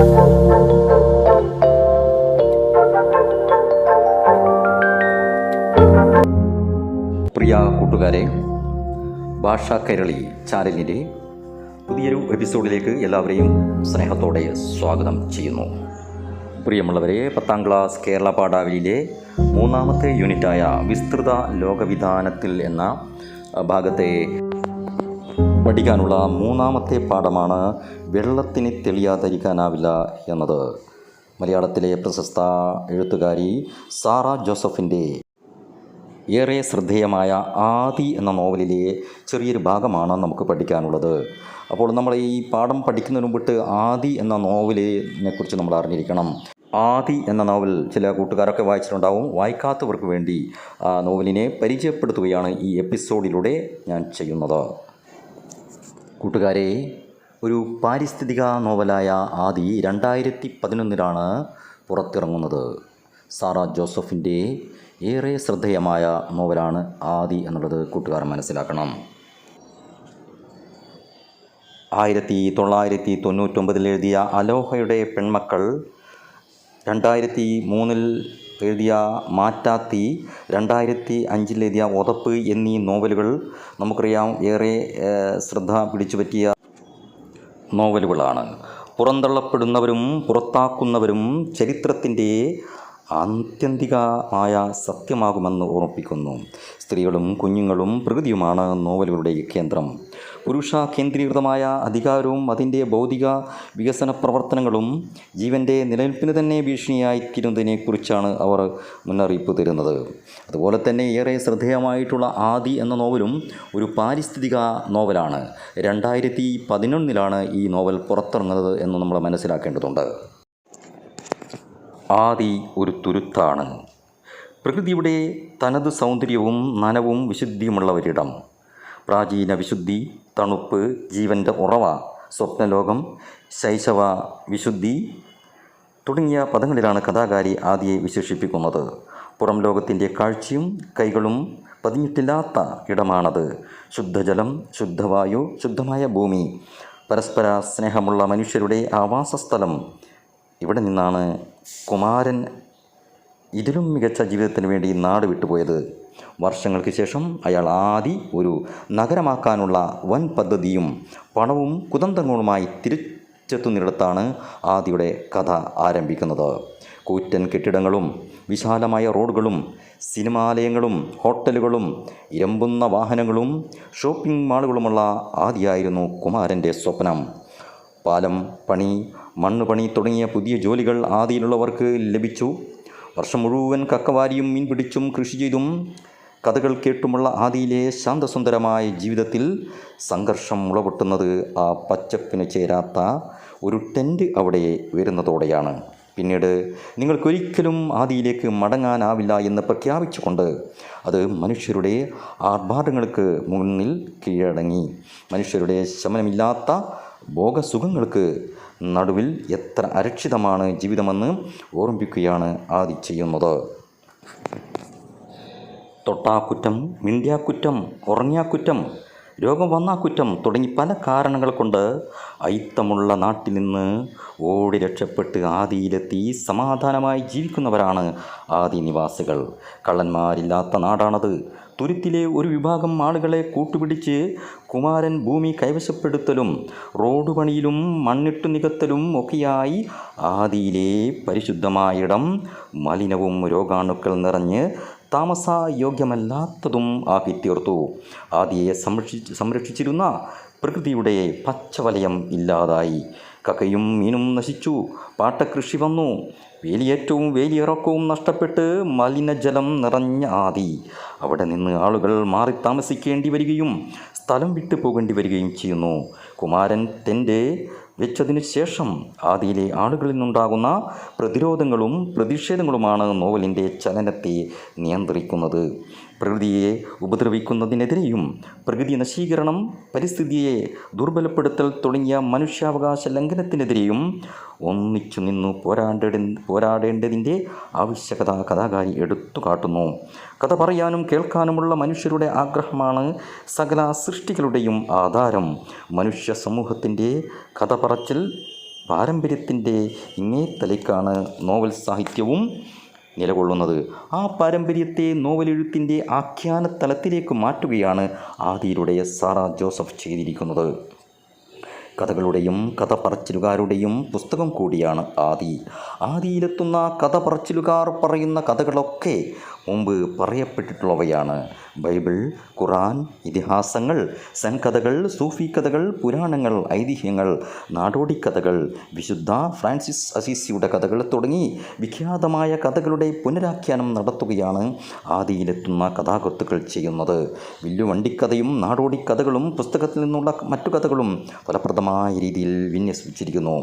പ്രിയ കൂട്ടുകാരെ ഭാഷ കൈരളി ചാനലിന്റെ പുതിയൊരു എപ്പിസോഡിലേക്ക് എല്ലാവരെയും സ്നേഹത്തോടെ സ്വാഗതം ചെയ്യുന്നു. പ്രിയമുള്ളവരെ പത്താം ക്ലാസ് കേരള പാഠാവലിയിലെ മൂന്നാമത്തെ യൂണിറ്റായ വിസ്തൃത ലോകവിധാനത്തിൽ എന്ന ഭാഗത്തെ പഠിക്കാനുള്ള മൂന്നാമത്തെ പാഠമാണ് വെള്ളത്തിന് തെളിയാതിരിക്കാനാവില്ല എന്നത്. മലയാളത്തിലെ പ്രശസ്ത എഴുത്തുകാരി സാറ ജോസഫിന്റെ ഏറെ ശ്രദ്ധേയമായ ആദി എന്ന നോവലിലെ ചെറിയൊരു ഭാഗമാണ് നമുക്ക് പഠിക്കാനുള്ളത്. അപ്പോൾ നമ്മൾ ഈ പാഠം പഠിക്കുന്നതിന് മുമ്പിട്ട് ആദി എന്ന നോവലിനെ കുറിച്ച് നമ്മൾ അറിഞ്ഞിരിക്കണം. ആദി എന്ന നോവൽ ചില കൂട്ടുകാരൊക്കെ വായിച്ചിട്ടുണ്ടാവും. വായിക്കാത്തവർക്ക് വേണ്ടി ആ നോവലിനെ പരിചയപ്പെടുത്തുകയാണ് ഈ എപ്പിസോഡിലൂടെ ഞാൻ ചെയ്യുന്നത്. കൂട്ടുകാരെ ഒരു പാരിസ്ഥിതിക നോവലായ ആദി രണ്ടായിരത്തി പതിനൊന്നിലാണ് പുറത്തിറങ്ങുന്നത്. സാറ ജോസഫിന്റെ ഏറെ ശ്രദ്ധേയമായ നോവലാണ് ആദി എന്നുള്ളത് കൂട്ടുകാർ മനസ്സിലാക്കണം. ആയിരത്തി തൊള്ളായിരത്തി തൊണ്ണൂറ്റൊമ്പതിൽ എഴുതിയ അലോഹയുടെ പെൺമക്കൾ രണ്ടായിരത്തി മൂന്നിൽ എഴുതിയ മാറ്റാത്തി രണ്ടായിരത്തി അഞ്ചിൽ എഴുതിയ ഒതപ്പ് എന്നീ നോവലുകൾ നമുക്കറിയാം. ഏറെ ശ്രദ്ധ പിടിച്ചു പറ്റിയ നോവലുകളാണ്. പുറന്തള്ളപ്പെടുന്നവരും പുറത്താക്കുന്നവരും ചരിത്രത്തിന്റെ ആത്യന്തികമായ സത്യമാകുമെന്ന് ഓർമ്മിപ്പിക്കുന്നു. സ്ത്രീകളും കുഞ്ഞുങ്ങളും പ്രകൃതിയുമാണ് നോവലുകളുടെ കേന്ദ്രം. പുരുഷ കേന്ദ്രീകൃതമായ അധികാരവും അതിന്റെ ഭൗതിക വികസന പ്രവർത്തനങ്ങളും ജീവന്റെ നിലനിൽപ്പിന് തന്നെ ഭീഷണിയായിത്തീരുന്നതിനെക്കുറിച്ചാണ് അവർ മുന്നറിയിപ്പ് തരുന്നത്. അതുപോലെ തന്നെ ഏറെ ശ്രദ്ധേയമായിട്ടുള്ള ആദി എന്ന നോവലും ഒരു പാരിസ്ഥിതിക നോവലാണ്. രണ്ടായിരത്തി പതിനൊന്നിലാണ് ഈ നോവൽ പുറത്തിറങ്ങുന്നത് എന്ന് നമ്മൾ മനസ്സിലാക്കേണ്ടതുണ്ട്. ആദി ഒരു തുരുത്താണ്. പ്രകൃതിയുടെ തനത് സൗന്ദര്യവും നനവും വിശുദ്ധിയുമുള്ള ഒരിടം പ്രാചീന വിശുദ്ധി തണുപ്പ് ജീവന്റെ ഉറവ സ്വപ്നലോകം ശൈശവ വിശുദ്ധി തുടങ്ങിയ പദങ്ങളിലാണ് കഥാകാരി ആദിയെ വിശേഷിപ്പിക്കുന്നത്. പുറം ലോകത്തിന്റെ കാഴ്ചയും കൈകളും പതിഞ്ഞിട്ടില്ലാത്ത ഇടമാണത്. ശുദ്ധജലം ശുദ്ധവായു ശുദ്ധമായ ഭൂമി പരസ്പര സ്നേഹമുള്ള മനുഷ്യരുടെ ആവാസസ്ഥലം ഇവിടെ നിന്നാണ് കുമാരൻ ഇതിലും മികച്ച ജീവിതത്തിന് വേണ്ടി നാട് വിട്ടുപോയത്. വർഷങ്ങൾക്ക് ശേഷം അയാൾ ആദി ഒരു നഗരമാക്കാനുള്ള വൻ പദ്ധതിയും പണവും കുതന്ത്രങ്ങളുമായി തിരിച്ചെത്തുന്നിടത്താണ് ആദിയുടെ കഥ ആരംഭിക്കുന്നത്. കൂറ്റൻ കെട്ടിടങ്ങളും വിശാലമായ റോഡുകളും സിനിമാലയങ്ങളും ഹോട്ടലുകളും ഇരമ്പുന്ന വാഹനങ്ങളും ഷോപ്പിംഗ് മാളുകളുമുള്ള ആദിയായിരുന്നു കുമാരന്റെ സ്വപ്നം. പാലം പണി മണ്ണുപണി തുടങ്ങിയ പുതിയ ജോലികൾ ആദിയിലുള്ളവർക്ക് ലഭിച്ചു. വർഷം മുഴുവൻ കക്കവാരിയും മീൻ പിടിച്ചും കൃഷി ചെയ്തും കഥകൾ കേട്ടുമുള്ള ആദിയിലെ ശാന്തസുന്ദരമായ ജീവിതത്തിൽ സംഘർഷം മുളപൊട്ടുന്നത് ആ പച്ചപ്പിന് ചേരാത്ത ഒരു ടെന്റ് അവിടെ വരുന്നതോടെയാണ്. പിന്നീട് നിങ്ങൾക്കൊരിക്കലും ആദിയിലേക്ക് മടങ്ങാനാവില്ല എന്ന് പ്രഖ്യാപിച്ചുകൊണ്ട് അത് മനുഷ്യരുടെ ആർഭാടങ്ങൾക്ക് മുന്നിൽ കീഴടങ്ങി. മനുഷ്യരുടെ ശമനമില്ലാത്ത ഭോഗസുഖങ്ങൾക്ക് നടുവിൽ എത്ര അരക്ഷിതമാണ് ജീവിതമെന്ന് ഓർമ്മിപ്പിക്കുകയാണ് ആദി ചെയ്യുന്നത്. തൊട്ടാക്കുറ്റം മിന്ത്യാക്കുറ്റം ഉറങ്ങിയാക്കുറ്റം രോഗം വന്നാക്കുറ്റം തുടങ്ങി പല കാരണങ്ങൾ കൊണ്ട് അയിത്തമുള്ള നാട്ടിൽ നിന്ന് ഓടി രക്ഷപ്പെട്ട് ആദിയിലെത്തി സമാധാനമായി ജീവിക്കുന്നവരാണ് ആദി നിവാസികൾ കള്ളന്മാരില്ലാത്ത നാടാണത്. തുരുത്തിലെ ഒരു വിഭാഗം ആളുകളെ കൂട്ടുപിടിച്ച് കുമാരൻ ഭൂമി കൈവശപ്പെടുത്തലും റോഡ് പണിയിലും മണ്ണിട്ടു നികത്തലും ഒക്കെയായി ആദിയിലെ പരിശുദ്ധമായിടം മലിനവും രോഗാണുക്കൾ നിറഞ്ഞ് താമസയോഗ്യമല്ലാത്തതും ആക്കി ആദിയെ സംരക്ഷിച്ച് സംരക്ഷിച്ചിരുന്ന പ്രകൃതിയുടെ പച്ചവലയം ഇല്ലാതായി. കക്കയും മീനും നശിച്ചു. പാട്ടകൃഷി വന്നു. വേലിയേറ്റവും വേലിയിറക്കവും നഷ്ടപ്പെട്ട് മലിനജലം നിറഞ്ഞ ആദി. അവിടെ നിന്ന് ആളുകൾ മാറി താമസിക്കേണ്ടി വരികയും സ്ഥലം വിട്ടു പോകേണ്ടി വരികയും ചെയ്യുന്നു. കുമാരൻ തന്റെ വെച്ചതിനു ശേഷം ആദിയിലെ ആളുകളിൽ നിന്നുണ്ടാകുന്ന പ്രതിരോധങ്ങളും പ്രതിഷേധങ്ങളുമാണ് നോവലിന്റെ ചലനത്തെ നിയന്ത്രിക്കുന്നത്. പ്രകൃതിയെ ഉപദ്രവിക്കുന്നതിനെതിരെയും പ്രകൃതി നശീകരണം പരിസ്ഥിതിയെ ദുർബലപ്പെടുത്തൽ തുടങ്ങിയ മനുഷ്യാവകാശ ലംഘനത്തിനെതിരെയും ഒന്നിച്ചു നിന്നു പോരാടേണ്ട പോരാടേണ്ടതിന്റെ ആവശ്യകത കഥാകാരി എടുത്തു കാട്ടുന്നു കഥ പറയാനും കേൾക്കാനുമുള്ള മനുഷ്യരുടെ ആഗ്രഹമാണ് സകല സൃഷ്ടികളുടെയും ആധാരം. മനുഷ്യ സമൂഹത്തിന്റെ കഥ പറച്ചിൽ പാരമ്പര്യത്തിന്റെ ഇങ്ങേത്തലയ്ക്കാണ് നോവൽ സാഹിത്യവും നിലകൊള്ളുന്നത്. ആ പാരമ്പര്യത്തെ നോവലെഴുത്തിന്റെ ആഖ്യാന തലത്തിലേക്ക് മാറ്റുകയാണ് ആദിയിലൂടെ സാറ ജോസഫ് ചെയ്തിരിക്കുന്നത്. കഥകളുടെയും കഥ പറച്ചിലുകാരുടെയും പുസ്തകം കൂടിയാണ് ആദി. ആദിയിലെത്തുന്ന കഥ പറച്ചിലുകാർ പറയുന്ന കഥകളൊക്കെ മുമ്പ് പറയപ്പെട്ടിട്ടുള്ളവയാണ്. ബൈബിൾ ഖുറാൻ ഇതിഹാസങ്ങൾ സൻകഥകൾ സൂഫി കഥകൾ പുരാണങ്ങൾ ഐതിഹ്യങ്ങൾ നാടോടിക്കഥകൾ വിശുദ്ധ ഫ്രാൻസിസ് അസീസിയുടെ കഥകൾ തുടങ്ങി വിഖ്യാതമായ കഥകളുടെ പുനരാഖ്യാനം നടത്തുകയാണ് ആദിയിലെത്തുന്ന കഥാകൃത്തുക്കൾ ചെയ്യുന്നത്. വില്ലുവണ്ടിക്കഥയും നാടോടിക്കഥകളും പുസ്തകത്തിൽ നിന്നുള്ള മറ്റു കഥകളും ഫലപ്രദമായ രീതിയിൽ വിന്യസിച്ചിരിക്കുന്നു.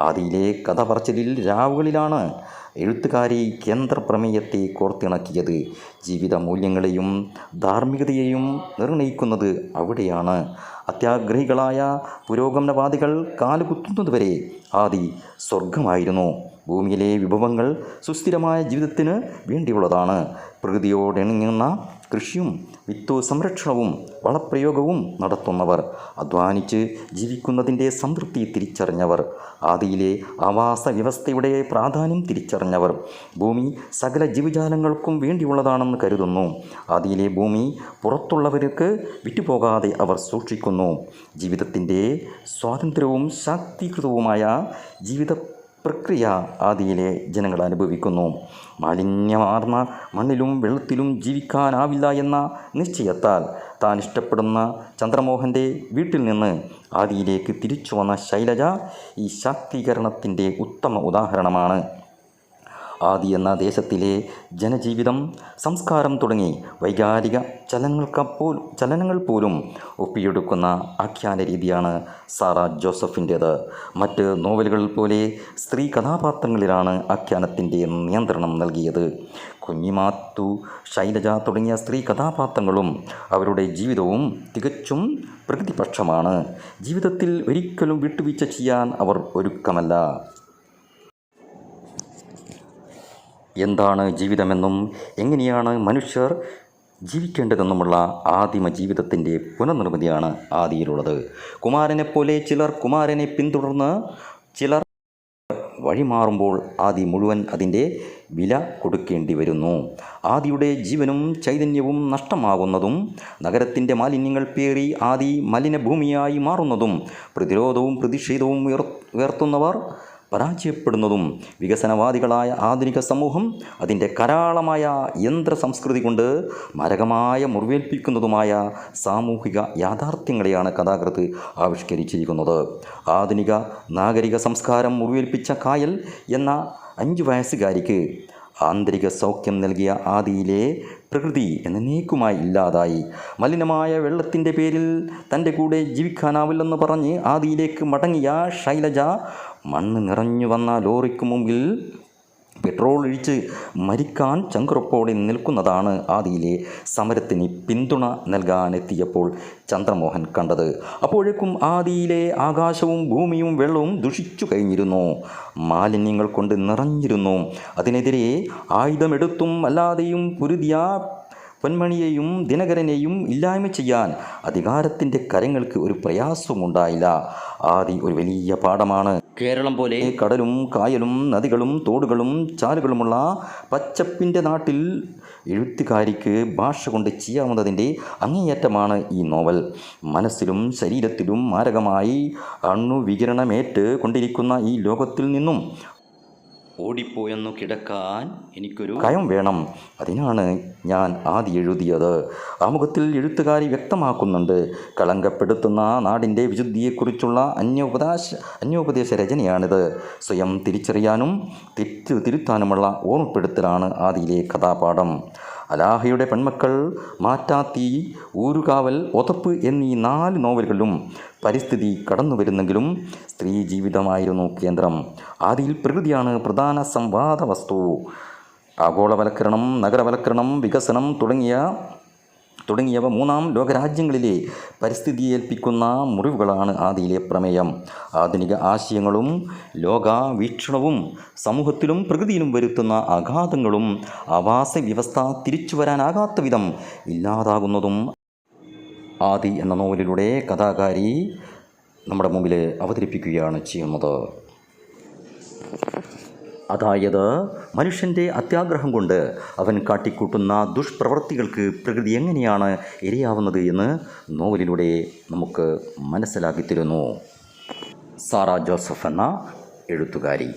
ആദിയിലെ കഥ പറച്ചിലിൽ രാവുകളിലാണ്. എഴുത്തുകാരി കേന്ദ്രപ്രമേയത്തെ കോർത്തിണക്കിയത്. ജീവിത മൂല്യങ്ങളെയും ധാർമ്മികതയെയും നിർണയിക്കുന്നത് അവിടെയാണ്. അത്യാഗ്രഹികളായ പുരോഗമനവാദികൾ കാലുകുത്തുന്നതുവരെ ആദി സ്വർഗമായിരുന്നു ഭൂമിയിലെ വിഭവങ്ങൾ സുസ്ഥിരമായ ജീവിതത്തിന് വേണ്ടിയുള്ളതാണ്. പ്രകൃതിയോടിണങ്ങുന്ന കൃഷിയും വിത്തു സംരക്ഷണവും വളപ്രയോഗവും നടത്തുന്നവർ അധ്വാനിച്ച് ജീവിക്കുന്നതിന്റെ സംതൃപ്തി തിരിച്ചറിഞ്ഞവർ ആദിയിലെ ആവാസ വ്യവസ്ഥയുടെ പ്രാധാന്യം തിരിച്ചറിഞ്ഞവർ. ഭൂമി സകല ജീവജാലങ്ങൾക്കും വേണ്ടിയുള്ളതാണെന്ന് കരുതുന്നു. ആദിയിലെ ഭൂമി പുറത്തുള്ളവർക്ക് വിറ്റുപോകാതെ അവർ സൂക്ഷിക്കുന്നു. ജീവിതത്തിന്റെ സ്വാതന്ത്ര്യവും ശാക്തീകൃതവുമായ ജീവിത പ്രക്രിയ ആദിയിലെ ജനങ്ങൾ അനുഭവിക്കുന്നു. മാലിന്യമാർന്ന മണ്ണിലും വെള്ളത്തിലും ജീവിക്കാനാവില്ല എന്ന നിശ്ചയത്താൽ താൻ ഇഷ്ടപ്പെടുന്ന ചന്ദ്രമോഹന്റെ വീട്ടിൽ നിന്ന് ആദിയിലേക്ക് തിരിച്ചു വന്ന ശൈലജ ഈ ശാക്തീകരണത്തിന്റെ ഉത്തമ ഉദാഹരണമാണ്. ആദി എന്ന ദേശത്തിലെ ജനജീവിതം സംസ്കാരം തുടങ്ങി വൈകാരിക ചലനങ്ങൾക്കപ്പോൾ ചലനങ്ങൾ പോലും ഒപ്പിയെടുക്കുന്ന ആഖ്യാന രീതിയാണ് സാറ ജോസഫിന്റേത്. മറ്റ് നോവലുകൾ പോലെ സ്ത്രീ കഥാപാത്രങ്ങളിലാണ് ആഖ്യാനത്തിന്റെ നിയന്ത്രണം നൽകിയത്. കുഞ്ഞിമാത്തു ശൈലജ തുടങ്ങിയ സ്ത്രീ കഥാപാത്രങ്ങളും അവരുടെ ജീവിതവും തികച്ചും പ്രകൃതിപക്ഷമാണ്. ജീവിതത്തിൽ ഒരിക്കലും വിട്ടുവീഴ്ച ചെയ്യാൻ അവർ ഒരുക്കമല്ല. എന്താണ് ജീവിതമെന്നും എങ്ങനെയാണ് മനുഷ്യർ ജീവിക്കേണ്ടതെന്നുമുള്ള ആദിമ ജീവിതത്തിന്റെ പുനർനിർമ്മിതിയാണ് ആദിയിലുള്ളത്. കുമാരനെപ്പോലെ ചിലർ കുമാരനെ പിന്തുടർന്ന് ചിലർ വഴിമാറുമ്പോൾ ആദി മുഴുവൻ അതിന്റെ വില കൊടുക്കേണ്ടി വരുന്നു. ആദിയുടെ ജീവനും ചൈതന്യവും നഷ്ടമാകുന്നതും നഗരത്തിന്റെ മാലിന്യങ്ങൾ പേറി ആദി മലിനഭൂമിയായി മാറുന്നതും പ്രതിരോധവും പ്രതിഷേധവും ഉയർ ഉയർത്തുന്നവർ പരാജയപ്പെടുന്നതും വികസനവാദികളായ ആധുനിക സമൂഹം അതിന്റെ കരാളമായ യന്ത്ര സംസ്കൃതി കൊണ്ട് മരകമായ മുറിവേൽപ്പിക്കുന്നതുമായ സാമൂഹിക യാഥാർത്ഥ്യങ്ങളെയാണ് കഥാകൃത്ത് ആവിഷ്കരിച്ചിരിക്കുന്നത്. ആധുനിക നാഗരിക സംസ്കാരം മുറിവേൽപ്പിച്ച കായൽ എന്ന അഞ്ച് വയസ്സുകാരിക്ക് ആന്തരിക സൗഖ്യം നൽകിയ ആദിയിലെ പ്രകൃതി എന്ന എന്നേക്കുമായി ഇല്ലാതായി. മലിനമായ വെള്ളത്തിന്റെ പേരിൽ തന്റെ കൂടെ ജീവിക്കാനാവില്ലെന്ന് പറഞ്ഞ് ആദിയിലേക്ക് മടങ്ങിയ ശൈലജ മണ്ണ് നിറഞ്ഞു വന്ന ലോറിക്ക് മുമ്പിൽ പെട്രോൾ ഒഴിച്ച് മരിക്കാൻ ചങ്കുറപ്പോടെ നിൽക്കുന്നതാണ് ആദിയിലെ സമരത്തിന് പിന്തുണ നൽകാനെത്തിയപ്പോൾ ചന്ദ്രമോഹൻ കണ്ടത്. അപ്പോഴേക്കും ആദിയിലെ ആകാശവും ഭൂമിയും വെള്ളവും ദുഷിച്ചു കഴിഞ്ഞിരുന്നു. മാലിന്യങ്ങൾ കൊണ്ട് നിറഞ്ഞിരുന്നു. അതിനെതിരെ ആയുധമെടുത്തും അല്ലാതെയും പൊരുതിയ പൊന്മണിയെയും ദിനകരനെയും ഇല്ലായ്മ ചെയ്യാൻ അധികാരത്തിന്റെ കരങ്ങൾക്ക് ഒരു പ്രയാസവും ഉണ്ടായില്ല ആദി ഒരു വലിയ പാഠമാണ്. കേരളം പോലെ കടലും കായലും നദികളും തോടുകളും ചാലുകളുമുള്ള പച്ചപ്പിന്റെ നാട്ടിൽ എഴുത്തുകാരിക്ക് ഭാഷ കൊണ്ട് ചെയ്യാവുന്നതിന്റെ അങ്ങേയറ്റമാണ് ഈ നോവൽ. മനസ്സിലും ശരീരത്തിലും മാരകമായി അണുവികിരണമേറ്റ് കൊണ്ടിരിക്കുന്ന ഈ ലോകത്തിൽ നിന്നും ഓടിപ്പോയെന്നു കിടക്കാൻ എനിക്കൊരു കയം വേണം. അതിനാണ് ഞാൻ ആദ്യം എഴുതിയത്. ആമുഖത്തിൽ എഴുത്തുകാരി വ്യക്തമാക്കുന്നുണ്ട്. കളങ്കപ്പെടുത്തുന്ന നാടിന്റെ വിശുദ്ധിയെക്കുറിച്ചുള്ള അന്യോപദേശ അന്യോപദേശ രചനയാണിത്. സ്വയം തിരിച്ചറിയാനും തിരിച്ചു തിരുത്താനുമുള്ള ഓർമ്മപ്പെടുത്തലാണ് ആദിയിലെ കഥാപാഠം. അലാഹയുടെ പെൺമക്കൾ മാറ്റാത്തി ഊരുകാവൽ ഒതപ്പ് എന്നീ നാല് നോവലുകളിലും പരിസ്ഥിതി കടന്നു വരുന്നെങ്കിലും സ്ത്രീ ജീവിതമായിരുന്നു കേന്ദ്രം. ആദിയിൽ പ്രകൃതിയാണ് പ്രധാന സംവാദ വസ്തു. ആഗോളവൽക്കരണം നഗരവൽക്കരണം വികസനം തുടങ്ങിയ തുടങ്ങിയവ മൂന്നാം ലോകരാജ്യങ്ങളിലെ പരിസ്ഥിതിയെ ഏൽപ്പിക്കുന്ന മുറിവുകളാണ് ആദിയിലെ പ്രമേയം. ആധുനിക ആശയങ്ങളും ലോകാവീക്ഷണവും സമൂഹത്തിലും പ്രകൃതിയിലും വരുത്തുന്ന ആഘാതങ്ങളും ആവാസ വ്യവസ്ഥ തിരിച്ചു വരാനാകാത്ത വിധം ഇല്ലാതാകുന്നതും ആദി എന്ന നോവലിലൂടെ കഥാകാരി നമ്മുടെ മുമ്പിൽ അവതരിപ്പിക്കുകയാണ് ചെയ്യുന്നത്. അതായത് മനുഷ്യന്റെ അത്യാഗ്രഹം കൊണ്ട് അവൻ കാട്ടിക്കൂട്ടുന്ന ദുഷ്പ്രവൃത്തികൾക്ക് പ്രകൃതി എങ്ങനെയാണ് ഇരയാവുന്നത് എന്ന് നോവലിലൂടെ നമുക്ക് മനസ്സിലാക്കിത്തരുന്നു സാറ ജോസഫ് എന്ന എഴുത്തുകാരി.